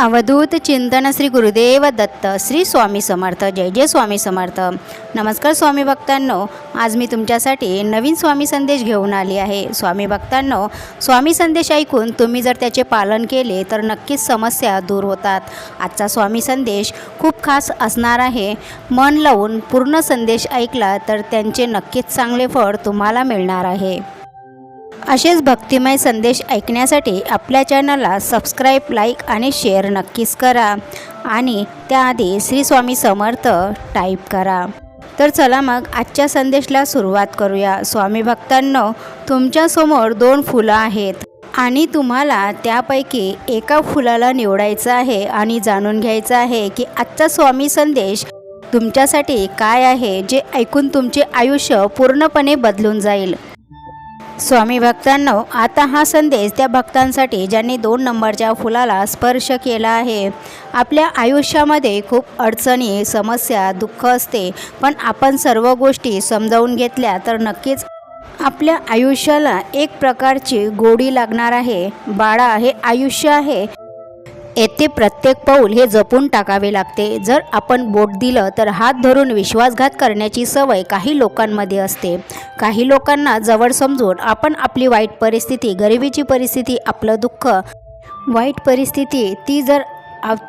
अवधूत चिंतन श्री गुरुदेव दत्त श्री स्वामी समर्थ जय जय स्वामी समर्थ. नमस्कार स्वामी भक्तांनो आज मी तुमच्यासाठी नवीन स्वामी संदेश घेऊन आली आहे. स्वामी भक्तांनो स्वामी संदेश ऐकून तुम्ही जर त्याचे पालन केले तर नक्कीच समस्या दूर होतात. आजचा स्वामी संदेश खूप खास असणार आहे. मन लावून पूर्ण संदेश ऐकला तर त्यांचे नक्कीच चांगले फळ तुम्हाला मिळणार आहे. असेच भक्तिमय संदेश ऐकण्यासाठी आपल्या चॅनलला सबस्क्राईब लाईक आणि शेअर नक्कीच करा. आणि त्याआधी श्री स्वामी समर्थ टाईप करा. तर चला मग आजच्या संदेशला सुरुवात करूया. स्वामी भक्तांनो तुमच्यासमोर दोन फुलं आहेत. आणि तुम्हाला त्यापैकी एका फुलाला निवडायचं आहे आणि जाणून घ्यायचं आहे की आजचा स्वामी संदेश तुमच्यासाठी काय आहे जे ऐकून तुमचे आयुष्य पूर्णपणे बदलून जाईल. स्वामी भक्तांनो आता हा संदेश त्या भक्तांसाठी ज्यांनी दोन नंबरच्या फुलाला स्पर्श केला आहे. आपल्या आयुष्यामध्ये खूप अडचणी समस्या दुःख असते पण आपण सर्व गोष्टी समजावून घेतल्या तर नक्कीच आपल्या आयुष्याला एक प्रकारची गोडी लागणार आहे. बाळा हे आयुष्य आहे. येथे प्रत्येक पाऊल हे जपून टाकावे लागते. जर आपण बोट दिलं तर हात धरून विश्वासघात करण्याची सवय काही लोकांमध्ये असते. काही लोकांना जवळ समजून आपण आपली वाईट परिस्थिती गरिबीची परिस्थिती आपलं दुःख वाईट परिस्थिती ती जर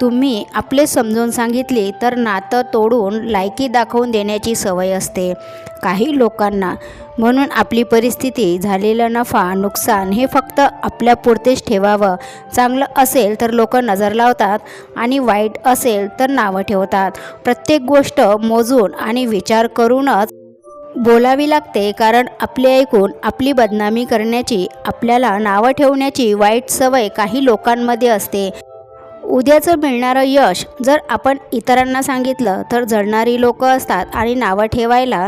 तुम्ही आपले समजून सांगितली तर नातं तोडून लायकी दाखवून देण्याची सवय असते. काही लोकांना म्हणून आपली परिस्थिती झालेला नफा नुकसान हे फक्त आपल्यापुरतेच ठेवावं. चांगलं असेल तर लोक नजर लावतात आणि वाईट असेल तर नावं ठेवतात. प्रत्येक गोष्ट मोजून आणि विचार करूनच बोलावी लागते कारण आपले ऐकून आपली बदनामी करण्याची आपल्याला नावं ठेवण्याची वाईट सवय काही लोकांमध्ये असते. उद्याचं मिळणारं यश जर आपण इतरांना सांगितलं तर जळणारी लोकं असतात आणि नावं ठेवायला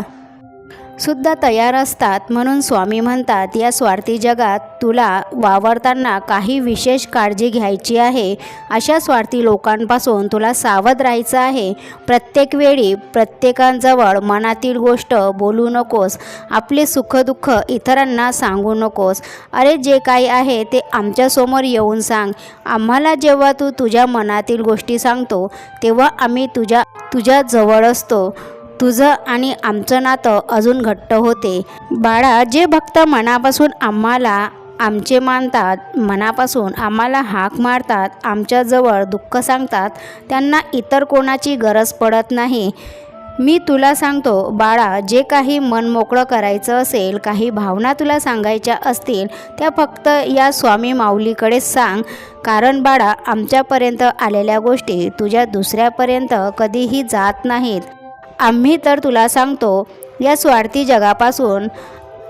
सुद्धा तयार असतात म्हणून स्वामी म्हणतात या स्वार्थी जगात तुला वावरताना काही विशेष काळजी घ्यायची आहे. अशा स्वार्थी लोकांपासून तुला सावध राहायचं आहे. प्रत्येक वेळी प्रत्येकांजवळ मनातील गोष्ट बोलू नकोस. आपले सुखदुःख इतरांना सांगू नकोस. अरे जे काही आहे ते आमच्यासमोर येऊन सांग. आम्हाला जेव्हा तू तुझ्या मनातील गोष्टी सांगतो तेव्हा आम्ही तुझ्या तुझ्या जवळ असतो. तुझं आणि आमचं नातं अजून घट्ट होते. बाळा जे भक्त मनापासून आम्हाला आमचे मानतात मनापासून आम्हाला हाक मारतात आमच्याजवळ दुःख सांगतात त्यांना इतर कोणाची गरज पडत नाही. मी तुला सांगतो बाळा जे काही मन मोकळं करायचं असेल काही भावना तुला सांगायच्या असतील त्या फक्त या स्वामी माऊलीकडे सांग. कारण बाळा आमच्यापर्यंत आलेल्या गोष्टी तुझ्या दुसऱ्यापर्यंत कधीही जात नाहीत. आम्ही तर तुला सांगतो या स्वार्थी जगापासून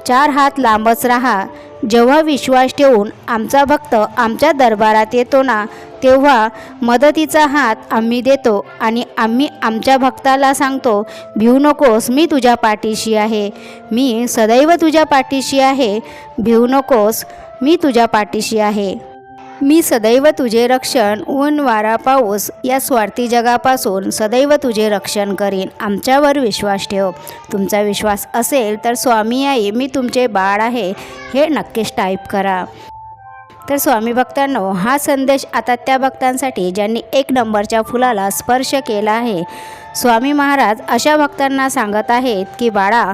चार हात लांबच राहा. जेव्हा विश्वास ठेवून आमचा भक्त आमच्या दरबारात येतो ना तेव्हा मदतीचा हात आम्ही देतो आणि आम्ही आमच्या भक्ताला सांगतो भिऊ नकोस मी तुझ्या पाठीशी आहे. मी सदैव तुझ्या पाठीशी आहे. भिऊ नकोस मी तुझ्या पाठीशी आहे. मी सदैव तुझे रक्षण ऊन वारा पाऊस या स्वार्थी जगापासून सदैव तुझे रक्षण करीन. आमच्यावर विश्वास ठेव. तुमचा विश्वास असेल तर स्वामी आई मी तुमचे बाळ आहे हे नक्कीच टाईप करा. तर स्वामी भक्तांनो हा संदेश आता त्या भक्तांसाठी ज्यांनी एक नंबरच्या फुलाला स्पर्श केला आहे स्वामी महाराज अशा भक्तांना सांगत आहेत की बाळा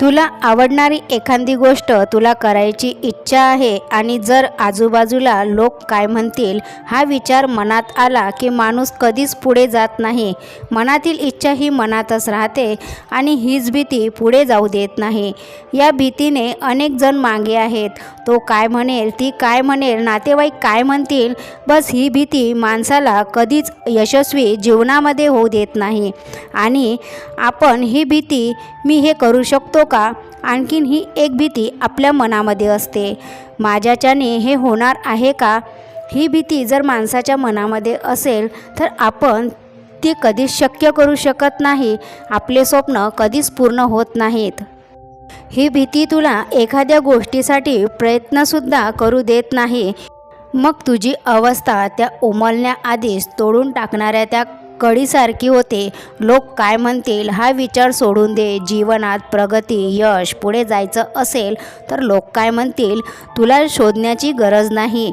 तुला आवडणारी एखादी गोष्ट तुला करायची इच्छा आहे आणि जर आजूबाजूला लोक काय म्हणतील हा विचार मनात आला की माणूस कधीच पुढे जात नाही. मनातील इच्छा ही मनातच राहते आणि हीच भीती पुढे जाऊ देत नाही. या भीतीने अनेक जण मागे आहेत. तो काय म्हणेल ती काय म्हणेल नातेवाईक काय म्हणतील बस ही भीती माणसाला कधीच यशस्वी जीवनामध्ये होऊ देत नाही. आणि आपण ही भीती मी हे करू शकतो का? आणखीन ही एक भीती आपल्या मनामध्ये असते. माझ्याच्याने हे होणार आहे का? ही भीती जर माणसाच्या मनामध्ये असेल तर आपण ती कधीच शक्य करू शकत नाही. आपले स्वप्न कधीच पूर्ण होत नाहीत. ही भीती तुला एखाद्या गोष्टीसाठी प्रयत्नसुद्धा करू देत नाही. मग तुझी अवस्था त्या उमलण्याआधीच तोडून टाकणाऱ्या त्या कडीसारखी होते. लोक काय म्हणतील हा विचार सोडून दे. जीवनात प्रगती यश पुढे जायचं असेल तर लोक काय म्हणतील? तुला शोधण्याची गरज नाही.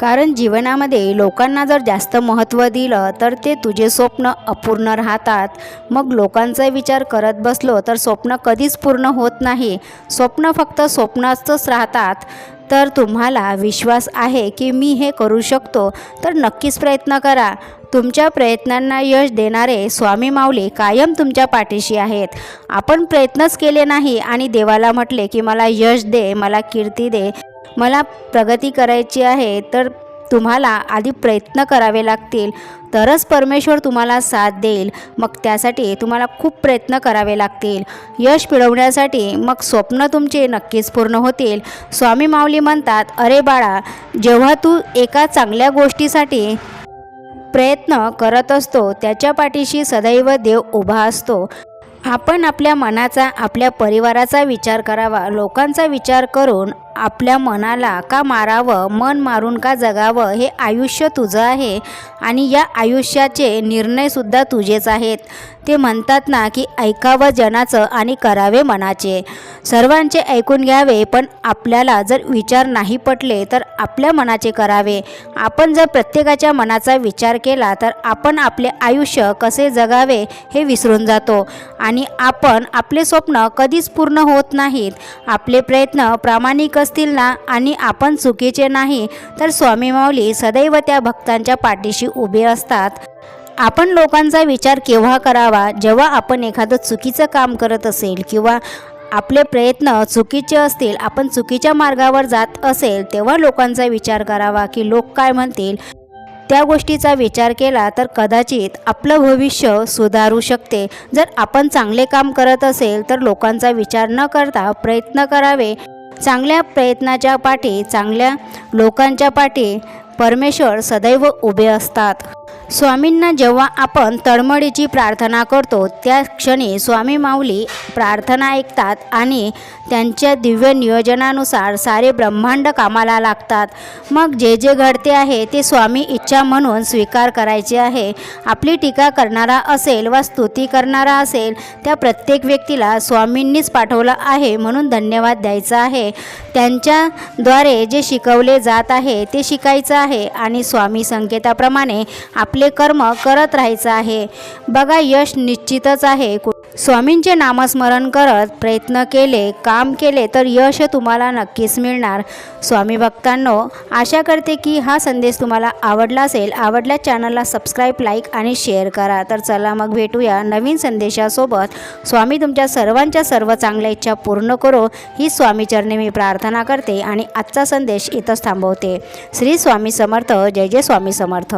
कारण जीवनामध्ये लोकांना जर जास्त महत्त्व दिलं तर ते तुझे स्वप्न अपूर्ण राहतात. मग लोकांचा विचार करत बसलो तर स्वप्न कधीच पूर्ण होत नाही. स्वप्न फक्त स्वप्नाचंच राहतात. तर तुम्हाला विश्वास आहे की मी हे करू शकतो तर नक्कीच प्रयत्न करा. तुमच्या प्रयत्नांना यश देणारे स्वामी माऊली कायम तुमच्या पाठीशी आहेत. आपण प्रयत्नच केले नाही आणि देवाला म्हटले की मला यश दे मला कीर्ती दे मला प्रगती करायची आहे तर तुम्हाला आधी प्रयत्न करावे लागतील. तरच परमेश्वर तुम्हाला साथ देईल. मग त्यासाठी तुम्हाला खूप प्रयत्न करावे लागतील. यश मिळवण्यासाठी मग स्वप्न तुमचे नक्कीच पूर्ण होतील. स्वामी माऊली म्हणतात अरे बाळा जेव्हा तू एका चांगल्या गोष्टीसाठी प्रयत्न करत असतो त्याच्या पाठीशी सदैव देव उभा असतो. आपण आपल्या मनाचा आपल्या परिवाराचा विचार करावा लोकांचा विचार करून आपल्या मनाला का मारावं मन मारून का जगावं हे आयुष्य तुझं आहे आणि या आयुष्याचे निर्णयसुद्धा तुझेच आहेत. ते म्हणतात ना की ऐकावं जनाचं आणि करावे मनाचे. सर्वांचे ऐकून घ्यावे पण आपल्याला जर विचार नाही पटले तर आपल्या मनाचे करावे. आपण जर प्रत्येकाच्या मनाचा विचार केला तर आपण आपले आयुष्य कसे जगावे हे विसरून जातो आणि आपण आपले स्वप्न कधीच पूर्ण होत नाहीत. आपले प्रयत्न प्रामाणिक असतील ना आणि आपण चुकीचे नाही तर स्वामी माऊली सदैव त्या भक्तांच्या पाठीशी उभे असतात. आपण लोकांचा विचार केव्हा करावा? जेव्हा आपण एखादं चुकीचं काम करत असेल किंवा आपले प्रयत्न चुकीचे असतील आपण चुकीच्या मार्गावर जात असेल तेव्हा लोकांचा विचार करावा की लोक काय म्हणतील? त्या गोष्टीचा विचार केला तर कदाचित आपलं भविष्य सुधारू शकते. जर आपण चांगले काम करत असेल तर लोकांचा विचार न करता प्रयत्न करावे. चांगल्या प्रयत्नाच्या पाठी चांगल्या लोकांच्या पाठी परमेश्वर सदैव उभे असतात. स्वामींना जेव्हा आपण तळमळीची प्रार्थना करतो त्या क्षणी स्वामी माऊली प्रार्थना ऐकतात आणि त्यांच्या दिव्य नियोजनानुसार सारे ब्रह्मांड कामाला लागतात. मग जे जे घडते आहे ते स्वामी इच्छा म्हणून स्वीकार करायचे आहे. आपली टीका करणारा असेल वा स्तुती करणारा असेल त्या प्रत्येक व्यक्तीला स्वामींनीच पाठवलं आहे म्हणून धन्यवाद द्यायचा आहे. त्यांच्याद्वारे जे शिकवले जात आहे ते शिकायचं आहे आणि स्वामी संकेताप्रमाणे आपले कर्म करत राहायचं आहे. बघा यश निश्चितच आहे. स्वामींचे नामस्मरण करत प्रयत्न केले काम केले तर यश तुम्हाला नक्कीच मिळणार. स्वामी भक्तांनो आशा करते की हा संदेश तुम्हाला आवडला असेल. आवडल्या चॅनलला सबस्क्राईब लाईक आणि शेअर करा. तर चला मग भेटूया नवीन संदेशासोबत. स्वामी तुमच्या सर्वांच्या सर्व चांगल्या इच्छा पूर्ण करो. ही स्वामीचरणी मी प्रार्थना करते आणि आजचा संदेश इथंच थांबवते. श्री स्वामी समर्थ. जय जय स्वामी समर्थ.